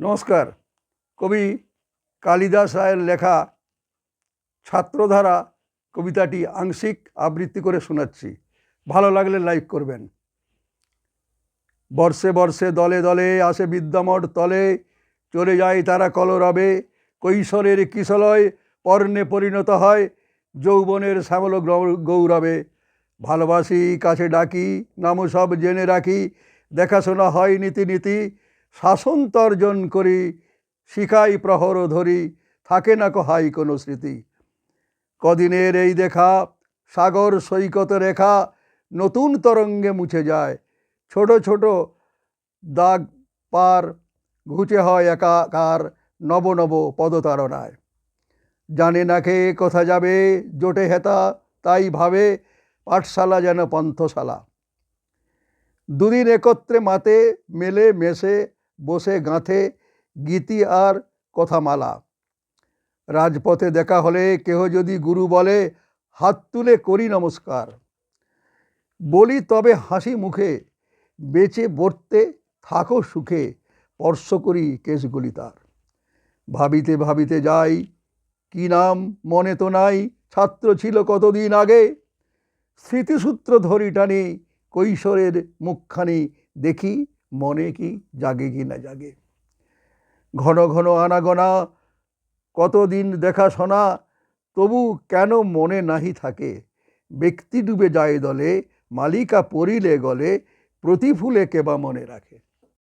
নমস্কার। কবি কালিদাস রায়ের লেখা ছাত্রধারা কবিতাটি আংশিক আবৃত্তি করে শোনাচ্ছি। ভালো লাগলে লাইক করবেন। বর্ষে বর্ষে দলে দলে আসে বিদ্যামঠ তলে, চলে যায় তারা কলরবে। কৈশোরের কিশলয় পর্ণে পরিণত হয়, যৌবনের শ্যামল গ্রৌ- গৌরবে। ভালোবাসি, কাছে ডাকি, নাম সব জেনে রাখি, দেখাশোনা হয় নীতি নীতি শাসন তর্জন করি, শিখাই প্রহর ধরি, থাকে না কহাই কোনো স্মৃতি। কদিনের এই দেখা, সাগর সৈকত রেখা, নতুন তরঙ্গে মুছে যায়। ছোট ছোট দাগ পার ঘুচে হয় একাকার নব নব পদতারণায়। জানে না কে কোথা যাবে, জোটে হেতা, তাই ভাবে, পাঠশালা যেন পন্থশালা। দুদিন একত্রে মাতে, মেলে, মেশে বসে গাঁথে গীতি আর কথামালা। রাজপথে দেখা হলে কেহ যদি গুরু বলে, হাত তুলে করি নমস্কার। বলি, তবে হাসি মুখে, বেঁচে বর্তে থাকো সুখে, স্পর্শ করি কেশগুলি তার। ভাবিতে ভাবিতে যাই, কি নাম মনে তো নাই, ছাত্র ছিল কতদিন আগে? স্মৃতিসূত্র ধরি টানি, কৈশোরের মুখখানি দেখি মনে কি জাগে কি না জাগে? ঘন ঘন আনাগোনা, কতদিন দেখাশোনা তবু কেন মনে নাহি থাকে? ব্যক্তি ডুবে যায় দলে, মালিকা পড়িলে গলে, প্রতিফুলে কেবা মনে রাখে।